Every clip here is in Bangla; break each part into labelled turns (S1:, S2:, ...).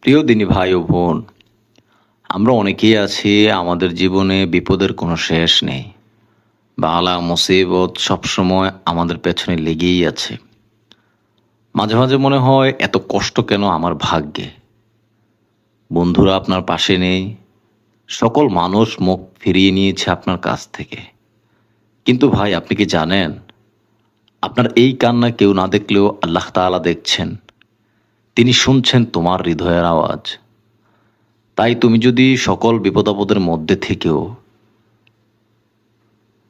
S1: প্রিয় দিনী ভাই ও বোন, আমরা অনেকেই আছি, আমাদের জীবনে বিপদের কোনো শেষ নেই। বালা মুসিবত সবসময় আমাদের পেছনে লেগেই আছে। মাঝে মাঝে মনে হয়, এত কষ্ট কেন আমার ভাগ্যে? বন্ধুরা আপনার পাশে নেই, সকল মানুষ মুখ ফিরিয়ে নিয়েছে আপনার কাছ থেকে। কিন্তু ভাই, আপনি কি জানেন, আপনার এই কান্না কেউ না দেখলেও আল্লাহ তাআলা দেখছেন। তিনি শুনছেন তোমার হৃদয়ের আওয়াজ। তাই তুমি যদি সকল বিপদাপদের মধ্যে থেকেও,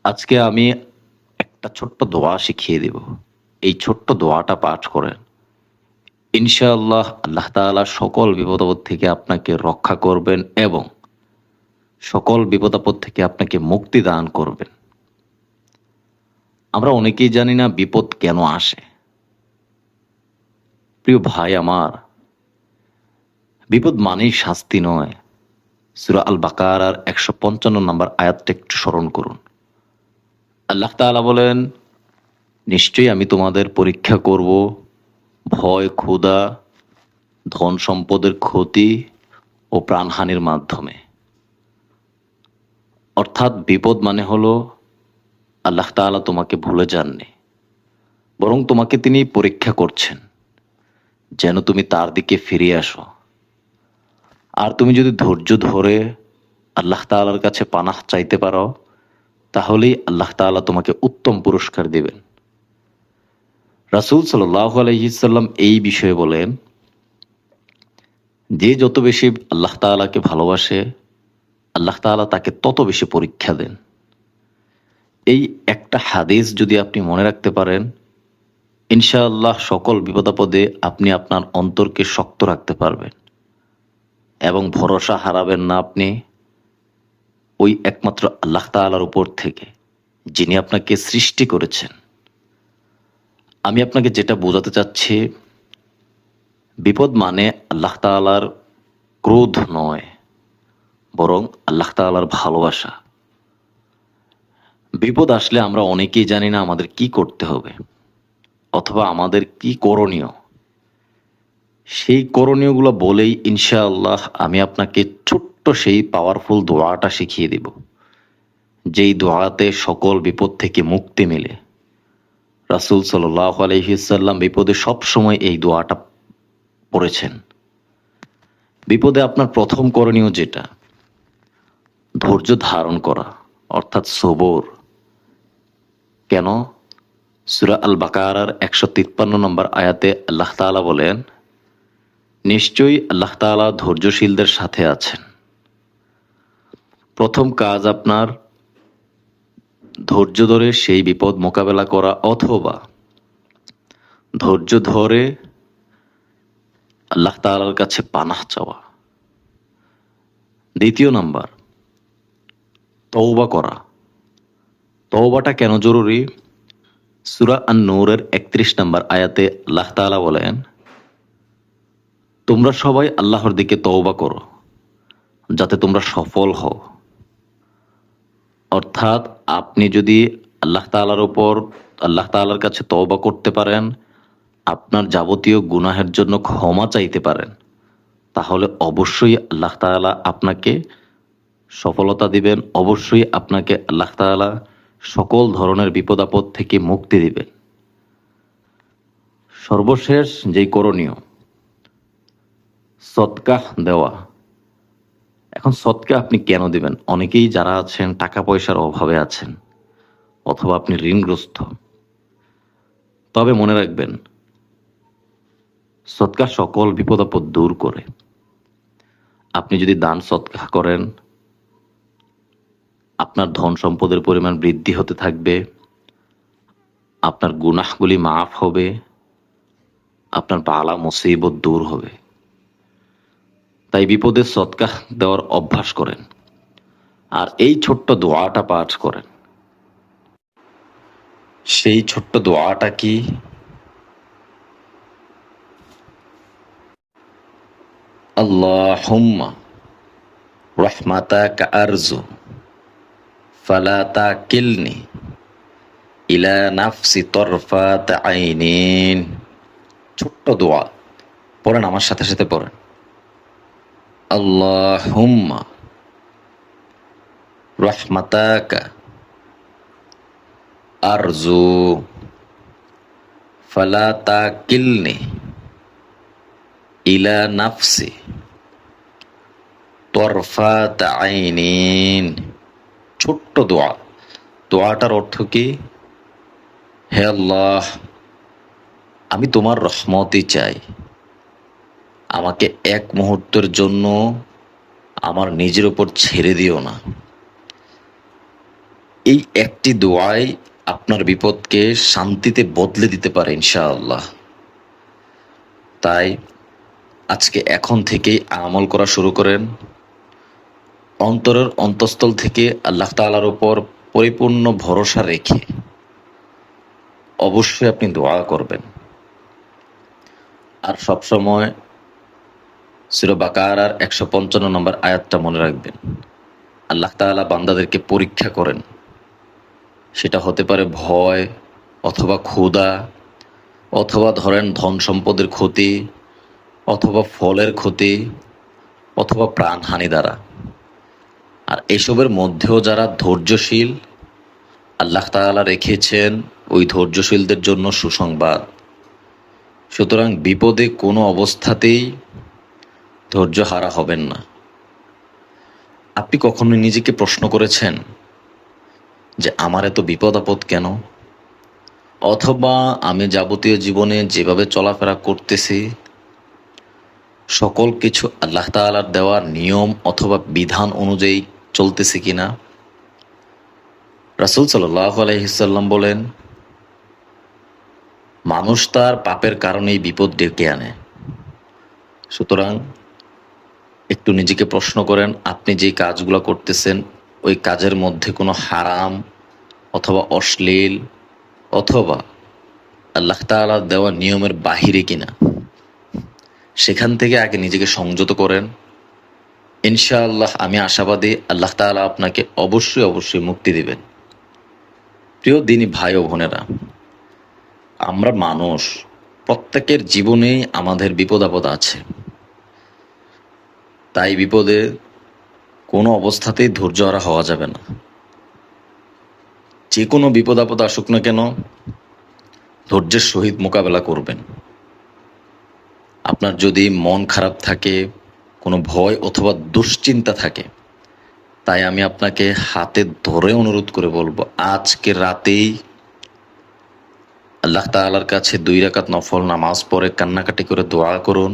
S1: আজকে আমি একটা ছোট্ট দোয়া শিখিয়ে দেব। এই ছোট্ট দোয়াটা পাঠ করেন। ইনশাআল্লাহ আল্লাহ তাআলা সকল বিপদাপদ থেকে আপনাকে রক্ষা করবেন এবং সকল বিপদাপদ থেকে আপনাকে মুক্তি দান করবেন। আমরা অনেকেই জানি না বিপদ কেন আসে। প্রিয় ভাই আমার, বিপদ মানেই শাস্তি নয়। সুরা আল বাকার আর একশো পঞ্চান্ন নম্বর আয়াতটা একটু স্মরণ করুন। আল্লাহ তাআলা বলেন, নিশ্চয়ই আমি তোমাদের পরীক্ষা করব। ভয়, ক্ষুধা, ধন সম্পদের ক্ষতি ও প্রাণহানির মাধ্যমে। অর্থাৎ বিপদ মানে হলো, আল্লাহ তাআলা তোমাকে ভুলে যাননি, বরং তোমাকে তিনি পরীক্ষা করছেন। যেন তুমি তার দিকে ফিরে আসো। আর তুমি যদি ধৈর্য ধরে আল্লাহ তাআলার কাছে পানাহ চাইতে পারো, তাহলেই আল্লাহ তাআলা তোমাকে উত্তম পুরস্কার দিবেন। রাসূল সাল্লাল্লাহু আলাইহি সাল্লাম এই বিষয়ে বলেন, যে যত বেশি আল্লাহ তাআলাকে ভালোবাসে, আল্লাহ তাআলা তাকে তত বেশি পরীক্ষা দেন। এই একটা হাদিস যদি আপনি মনে রাখতে পারেন ইনশাআল্লাহ সকল বিপদাপদে আপনি আপনার অন্তরকে শক্ত রাখতে পারবেন এবং ভরসা হারাবেন না আপনি ওই একমাত্র আল্লাহ তাআলার উপর থেকে, যিনি আপনাকে সৃষ্টি করেছেন। আমি আপনাকে যেটা বোঝাতে চাচ্ছি, বিপদ মানে আল্লাহ তাআলার ক্রোধ নয়, বরং আল্লাহ তাআলার ভালোবাসা। বিপদ আসলে আমরা অনেকেই জানি না আমাদের কি করতে হবে। অথবা আমাদের কি করণীয়? সেই করণীয়গুলো বলেই ইনশাআল্লাহ আমি আপনাকে ছোট্ট সেই পাওয়ারফুল দোয়াটা শিখিয়ে দেব। যেই দোয়াতে সকল বিপদ থেকে মুক্তি মিলে। রাসূল সাল্লাহ আলহিসাল্লাম বিপদে সবসময় এই দোয়াটা পড়েছেন। বিপদে আপনার প্রথম করণীয় যেটা, ধৈর্য ধারণ করা, অর্থাৎ সবর। কেন? সুরা আল বাকারার একশো তিপ্পান্ন নম্বর আয়াতে আল্লাহ তাআলা বলেন, নিশ্চয়ই আল্লাহ তাআলা ধৈর্যশীলদের সাথে আছেন। প্রথম কাজ আপনার, ধৈর্য ধরে সেই বিপদ মোকাবেলা করা অথবা ধৈর্য ধরে আল্লাহ তাআলার কাছে পানাহ চাওয়া। দ্বিতীয় নাম্বার, তওবা করা। তওবাটা কেন জরুরি? সুরা আন নূরের একত্রিশ নম্বর আয়াতে আল্লাহ তাআলা বলেন, তোমরা সবাই আল্লাহর দিকে তওবা করো, যাতে তোমরা সফল হও। অর্থাৎ আপনি যদি আল্লাহ তাআলার উপর, আল্লাহ তাআলার কাছে তওবা করতে পারেন, আপনার যাবতীয় গুনাহের জন্য ক্ষমা চাইতে পারেন, তাহলে অবশ্যই আল্লাহ তাআলা আপনাকে সফলতা দিবেন, অবশ্যই আপনাকে আল্লাহ তাআলা সকল ধরনের বিপদ আপদ থেকে মুক্তি দিবেন। সর্বশেষ যেই করণীয়, সৎকাহ দেওয়া। এখন সৎকা আপনি কেন দিবেন? অনেকেই যারা আছেন টাকা পয়সার অভাবে আছেন, অথবা আপনি ঋণগ্রস্ত। তবে মনে রাখবেন সৎকা সকল বিপদ আপদ দূর করে। আপনি যদি দান সৎকা করেন আপনার ধন সম্পদের পরিমাণ বৃদ্ধি হতে থাকবে, আপনার গুনাহগুলি মাফ হবে, আপনার পালা মুসিবত দূর হবে। তাই বিপদে সৎকাহ দেওয়ার অভ্যাস করেন, আর এই ছোট্ট দোয়াটা পাঠ করেন। সেই ছোট্ট দোয়াটা কি? আল্লাহুম্মা রহমাতাকা আরজু। ফালা তাকিলনি ইলা নাফসি তরফাত আইনিন ছোট্ট দোয়া। পড়েন, আমার সাথে সাথে পড়েন। আল্লাহুম্মা রহমাতাকা আরজু ফালা তাকিলনি ইলা নাফসি তরফাত আইনিন। ছোট্ট দোয়া। দোয়াটার অর্থ কি? হে আল্লাহ, আমি তোমার রহমতই চাই। আমাকে এক মুহূর্তের জন্য আমার নিজের উপর ছেড়ে দিও না। এই একটি দোয়াই আপনার বিপদকে শান্তিতে বদলে দিতে পারে, ইনশাআল্লাহ। তাই আজকে এখন থেকেই আমল করা শুরু করেন। অন্তরের অন্তঃস্থল থেকে আল্লাহ তাআলার উপর পরিপূর্ণ ভরসা রেখে অবশ্যই আপনি দোয়া করবেন। আর সবসময় সুরা বাকারার একশো পঞ্চান্ন নম্বর আয়াতটা মনে রাখবেন। আল্লাহ তাআলা বান্দাদেরকে পরীক্ষা করেন। সেটা হতে পারে ভয় অথবা ক্ষুধা, অথবা ধরেন ধন সম্পদের ক্ষতি, অথবা ফলের ক্ষতি, অথবা প্রাণহানি দ্বারা। আর এসবের মধ্যেও যারা ধৈর্যশীল, আল্লাহ তাআলা রেখেছেন ওই ধৈর্যশীলদের জন্য সুসংবাদ। সুতরাং বিপদে কোনো অবস্থাতেই ধৈর্য হারা হবেন না। আপনি কখনো নিজেকে প্রশ্ন করেছেন যে আমার এত বিপদ আপদ কেন? অথবা আমি যাবতীয় জীবনে যেভাবে চলাফেরা করতেছি, সকল কিছু আল্লাহ তাআলার দেওয়ার নিয়ম অথবা বিধান অনুযায়ী চলতেছে কিনা? রাসূল সাল্লাল্লাহু আলাইহি সাল্লাম বলেন, মানুষ তার পাপের কারণেই বিপদ ডেকে আনে। সুতরাং একটু নিজেকে প্রশ্ন করেন, আপনি যে কাজগুলো করতেছেন, ওই কাজের মধ্যে কোনো হারাম অথবা অশ্লীল অথবা আল্লাহ তাআলা দেওয়া নিয়মের বাহিরে কিনা? সেখান থেকে আগে নিজেকে সংযত করেন ইনশাআল্লাহ আমি আশাবাদী আল্লাহ তাআলা আপনাকে অবশ্যই অবশ্যই মুক্তি দিবেন। প্রিয় দিনী ভাই ও বোনেরা, আমরা মানুষ, প্রত্যেকের জীবনেই আমাদের বিপদ আপদ আছে। তাই বিপদে কোনো অবস্থাতেই ধৈর্য হারা হওয়া যাবে না। যে কোনো বিপদ আপদ আসুক না কেন, ধৈর্যের সহিত মোকাবেলা করবেন। আপনার যদি মন খারাপ থাকে কোনো ভয় অথবা দুশ্চিন্তা থাকে, তাই আমি আপনাকে হাতে ধরে অনুরোধ করে বলব, আজকে রাতেই আল্লাহ তাআলার কাছে দুই রাকাত নফল নামাজ পরে কান্নাকাটি করে দোয়া করুন।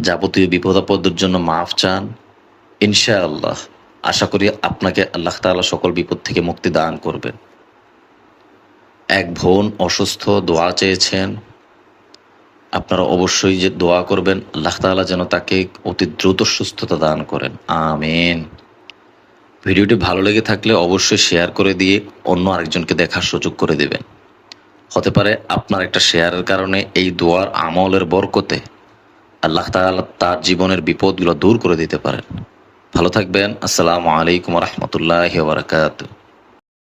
S1: যাবতীয় বিপদাপদের জন্য মাফ চান। ইনশাআল্লাহ, আশা করি আপনাকে আল্লাহ তাআলা সকল বিপদ থেকে মুক্তি দান করবেন। এক বোন অসুস্থ, দোয়া চেয়েছেন। আপনারা অবশ্যই যে দোয়া করবেন, আল্লাহ তাআলা যেন তাকে অতি দ্রুত সুস্থতা দান করেন। আমিন। ভিডিওটি ভালো লেগে থাকলে অবশ্যই শেয়ার করে দিয়ে অন্য আরেকজনকে দেখার সুযোগ করে দেবেন। হতে পারে আপনার একটা শেয়ারের কারণে এই দোয়ার আমলের বরকতে আল্লাহ তাআলা তার জীবনের বিপদগুলো দূর করে দিতে পারেন। ভালো থাকবেন। আসসালামু আলাইকুম রহমতুল্লাহ বারাকাতুহ।